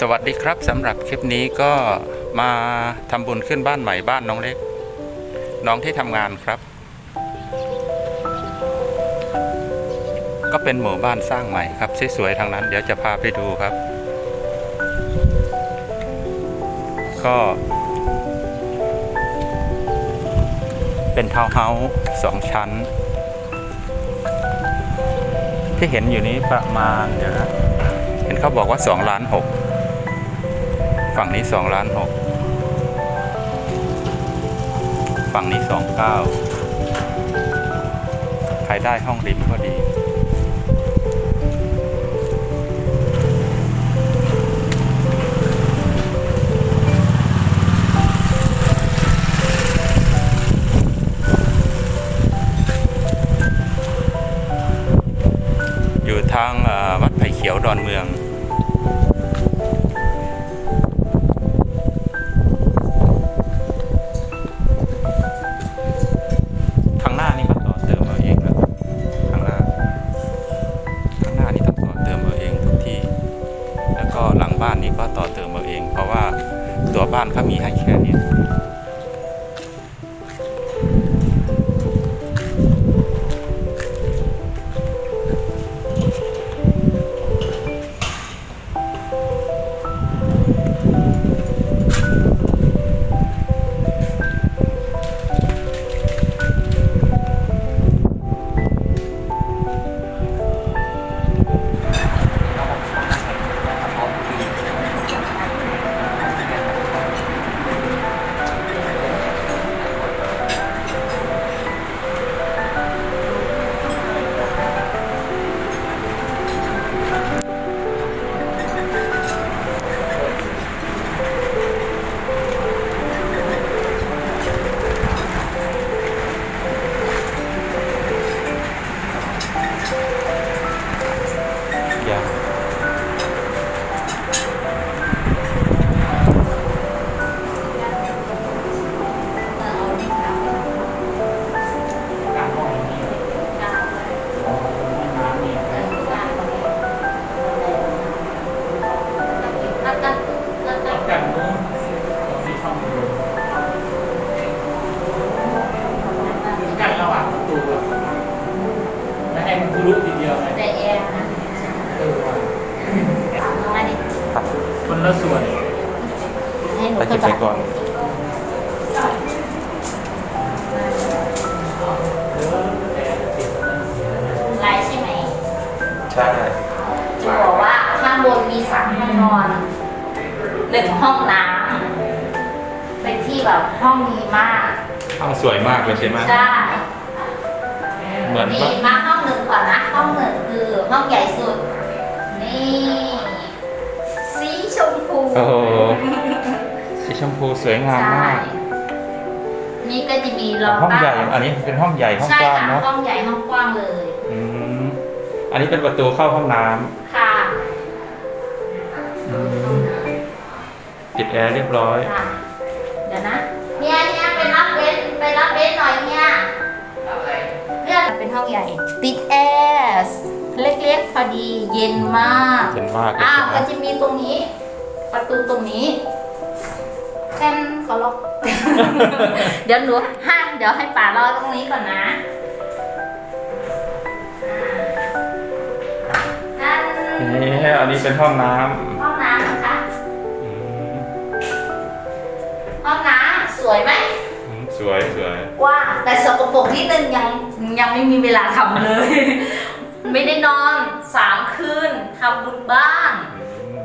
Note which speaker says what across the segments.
Speaker 1: สวัสดีครับสำหรับคลิปนี้ก็มาทำบุญขึ้นบ้านใหม่บ้านน้องเล็ก น้องที่ทำงานครับ ก็เป็นหมู่บ้านสร้างใหม่ครับสวยๆทางนั้น เดี๋ยวจะพาไปดูครับ ก็เป็นทาวน์เฮาส์สองชั้น ที่เห็นอยู่นี้ประมาณเดี๋ยวนะเห็นเขาบอกว่า2ล้าน6 ฝั่งนี้2ล้าน6ฝั่งนี้2 9ใครได้ห้องริมก็ดี ใช่
Speaker 2: จะบอกว่าข้างบนมีสามห้องนอนหนึ่งห้องน้ำเป็นที่แบบห้องดีมาก
Speaker 1: ห้องสวยมากเลยใช่ไหม
Speaker 2: ใช่
Speaker 1: เหมือน
Speaker 2: นี่
Speaker 1: ว่า
Speaker 2: มาห้องหนึ่งก่อนนะห้องหนึ่งคือห้องใหญ่สุด นี่สีชมพู
Speaker 1: โอ้โหสีชมพูสวยงาม
Speaker 2: ใช่
Speaker 1: มาก
Speaker 2: นี่ก็จะมีรอง
Speaker 1: ห้องใหญ่
Speaker 2: เต้า
Speaker 1: อันนี้เป็นห้องใหญ่ห้อง
Speaker 2: ใช่
Speaker 1: กว้าง
Speaker 2: ค่ะ
Speaker 1: เนาะ
Speaker 2: ห้องใหญ่ห้องกว้างเลย
Speaker 1: อืม อันนี้เป็นประตูเข้าห้องน้ำ
Speaker 2: ค่ะ
Speaker 1: อืมปิดแอร์เรียบร้อย
Speaker 2: ค่ะ เดี๋ยวนะ เฮียเฮียไปรับเบนไปรับเบนหน่อยเฮียเรื่องเป็นห้องใหญ่ ติดแอร์เล็กๆ พอดีเย็นมาก
Speaker 1: เย็นมากเลย
Speaker 2: อ้าว
Speaker 1: ใช่ไหม
Speaker 2: ก็จะมีตรงนี้ ประตูตรงนี้แค่นขอล็อก เดี๋ยวหนูห้ามเดี๋ยวให้ป่ารอตรงนี้ก่อนนะ
Speaker 1: นี่อันนี้เป็นห้องน้ำ
Speaker 2: ห้องน้ำนะคะ
Speaker 1: อืม
Speaker 2: ห้องน้ำสวยไหม
Speaker 1: อืมสวยสวย
Speaker 2: กว้างแต่สกปรกนิดนึงยังยังไม่มีเวลาทำเลย ไม่ได้นอนสามคืนทำบุญบ้าน
Speaker 1: อืม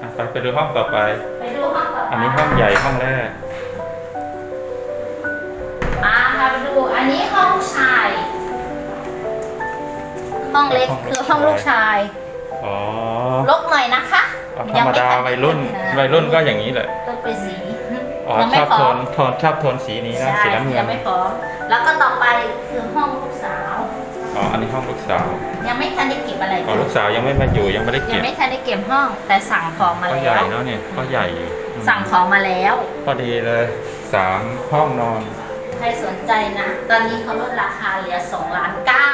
Speaker 1: อะไปไปดูห้องต่อไป
Speaker 2: ไปดูห้องต่อไป
Speaker 1: อันนี้ห้องใหญ่ห้องแรก
Speaker 2: มาพาไปดูอันนี้ห้องลูกชาย ห้องเล็กคือห้องลูกชาย
Speaker 1: อ๋อ
Speaker 2: ลกหน่อยนะคะ
Speaker 1: เอาธรรมดาวัยรุ่นวัยรุ่นก็อย่างนี้แหละ
Speaker 2: ต้องไปสี
Speaker 1: อ๋อ
Speaker 2: ยัง
Speaker 1: ช
Speaker 2: ไม่
Speaker 1: อบ
Speaker 2: พ
Speaker 1: โท
Speaker 2: ร้อม
Speaker 1: นโทนชอบโทนสีนี้นะ
Speaker 2: ใช่
Speaker 1: สีน้ำเงิ
Speaker 2: ยั
Speaker 1: น
Speaker 2: งไม่พร้อมแล้วก็ต่อไปคือห้องลูกสาว
Speaker 1: อ๋ออันนี้ห้องลูกสาว
Speaker 2: ยังไม่ทันได้เก็บอะไร
Speaker 1: อ๋อลูกสาวยังไม่มาอยู่ยังไม่ได้
Speaker 2: ยั
Speaker 1: เก็
Speaker 2: ง
Speaker 1: บ
Speaker 2: ไม่ทันได้เก็บห้อง แต่สั่งของมา
Speaker 1: ก็
Speaker 2: แล้
Speaker 1: ใหญ่
Speaker 2: ว
Speaker 1: เนาะเนี่ยก็ใหญ่อยู่อืม
Speaker 2: สั่งของมาแล้ว
Speaker 1: พอดีเลยสามห้องนอน
Speaker 2: ใครสนใจนะ ตอนนี้เขาลดราคาเหลือ2ล้านเก้า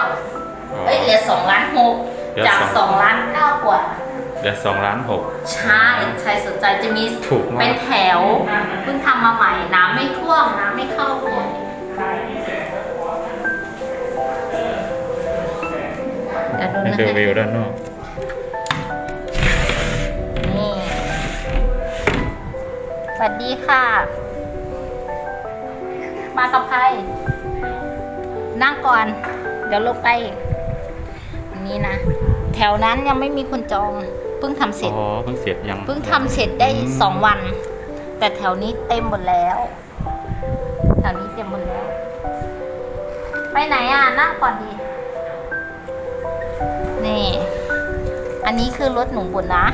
Speaker 1: อ๋อ
Speaker 2: เอ้ยเหลือ2ล้านหก
Speaker 1: เห ลือ
Speaker 2: จาก
Speaker 1: สอง
Speaker 2: 2ล้านเก้ากว่า
Speaker 3: เดือนสองล้านหก
Speaker 2: ใช่ใครสนใจจะมี
Speaker 3: ถูกมาก
Speaker 2: เป็นแถวเพิ่งทำมาใหม่น้ำไม่ท่วมน้ำไม่เข้าเลยเดี๋ยวดู
Speaker 3: นี่
Speaker 2: นะ
Speaker 3: คือ
Speaker 2: คะ
Speaker 3: วิวด้านนอก
Speaker 2: นี่สวัสดีค่ะ มากับใคร นั่งก่อน เดี๋ยวลงไปอันนี้นะ แถวนั้นยังไม่มีคนจองเพิ่งทำเสร็จ
Speaker 3: อ๋อเพิ่งเสร็จยัง
Speaker 2: เพิ่งทำเสร็จได้สองวัน แต่แถวนี้เต็มหมดแล้วแถวนี้เต็มหมดแล้ว ไปไหนอะนั่งก่อนดี นี่ อันนี้คือรถหนูบุญนะ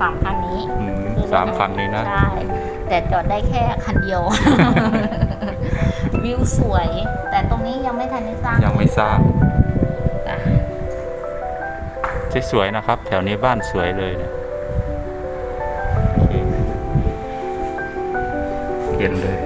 Speaker 2: สามคันนี้
Speaker 3: อืม
Speaker 2: คือรถ
Speaker 3: สามคันนี้นะ
Speaker 2: ใช่แต่จอดได้แค่คันเดียว วิวสวย แต่ตรงนี้ยังไม่ทันได้สร้าง
Speaker 3: ยังไม่สร้าง
Speaker 2: จ้ะ
Speaker 3: สวยๆนะครับ แถวนี้บ้านสวยเลยนะเคเย็นเลย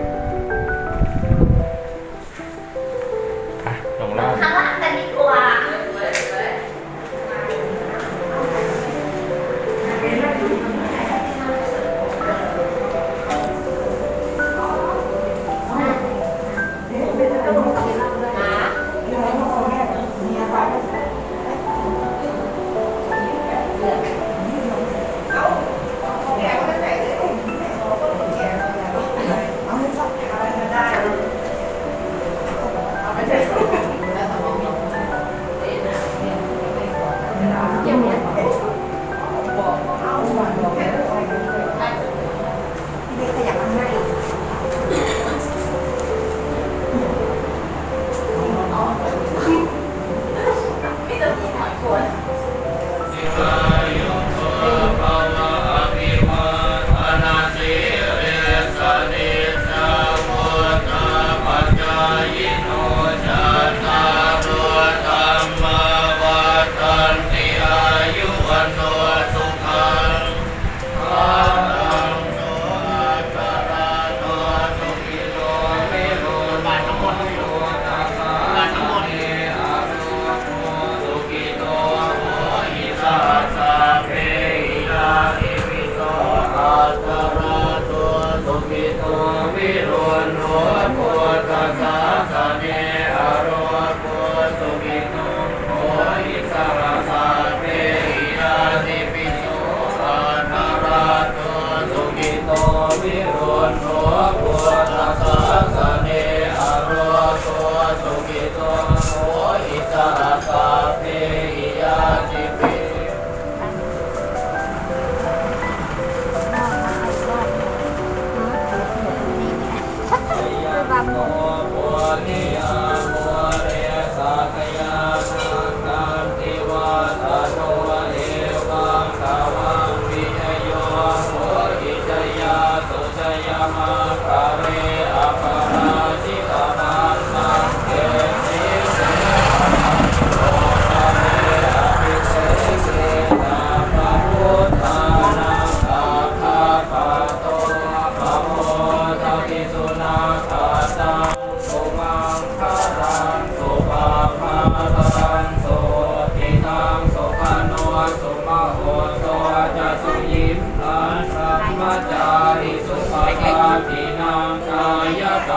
Speaker 3: กทินา
Speaker 2: กาย
Speaker 3: ต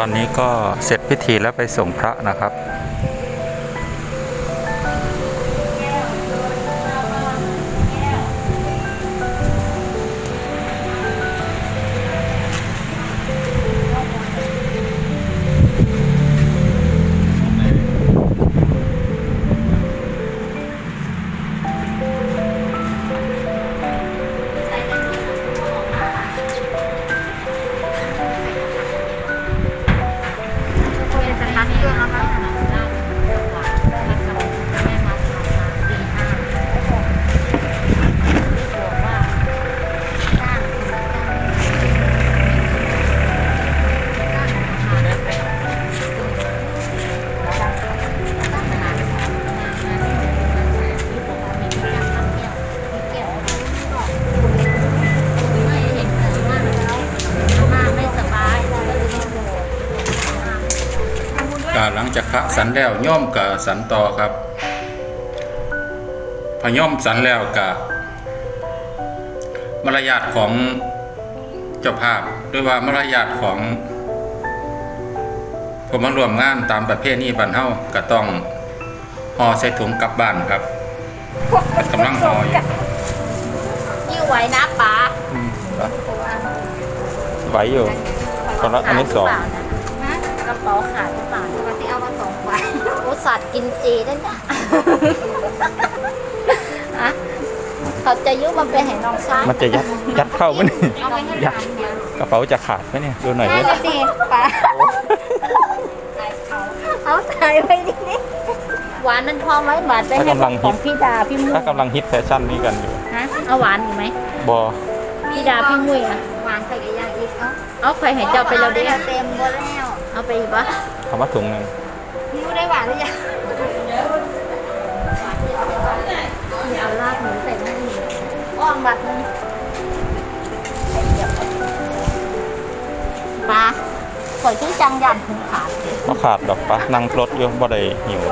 Speaker 3: อนนี้ก็เสร็จพิธีแล้วไปส่งพระนะครับ
Speaker 1: หลังจากพระสันแล้วย่อมกับสันต่อครับ พอย่อมสันแล้วกับมารยาทของเจ้าภาพหรือว่ามารยาทของผมมารวมงานตามประเภทนี้บ้านเฮาก็ต้องห่อใส่ถุงกลับบ้านครับกำลังห่ออยู่
Speaker 2: ยิ้วไหวนะป๋า
Speaker 1: อืมไหวอยู่คนละอันนี้สอง
Speaker 2: ฮะ กระเป๋าขาดหรือเปล่าวันที่เอามาสองใบโอ้สัตว์กินเจด้วยนะฮะเขาจะยุบมันเป็นแห่งน้องชาย
Speaker 1: มันจะยัดยัดเข้าไหมนี่
Speaker 2: เอาไปให้
Speaker 1: ยัด
Speaker 2: ทำเดียว
Speaker 1: กระเป๋าจะขาดไหมเนี่ยดูหน่อย
Speaker 2: ได้
Speaker 1: ดิ
Speaker 2: เลยสิป๋าเอาถ่ายไว้ดิหวานมันพอไหมหวานไปให้ของพี่ดาพี่มุ้ย
Speaker 1: ถ้ากำลังฮิตแฟชั่นนี้กันอยู่
Speaker 2: ฮะเอาหวานอยู่ไหม
Speaker 1: บอ
Speaker 2: พี่ดาพี่มุ้ยอะ
Speaker 4: หวานใส่กับยางอีกเนาะ
Speaker 2: เอาใครเห็นเจ้าไปแล้วดิ
Speaker 4: เต็มหมดแล้ว
Speaker 2: เอาไปอีกปะ
Speaker 1: คำว่าถุงหนึ่ง
Speaker 4: นิ้วได้หวานหรือยัง
Speaker 2: เอาลาบหมูใส่หน้าหมูอ้อมบัดนึงปลาข่อยชื่อจังยันถึงขาด
Speaker 1: มาขาดดอกปะนั่งรถอยู่บ่ได้หิว
Speaker 2: เ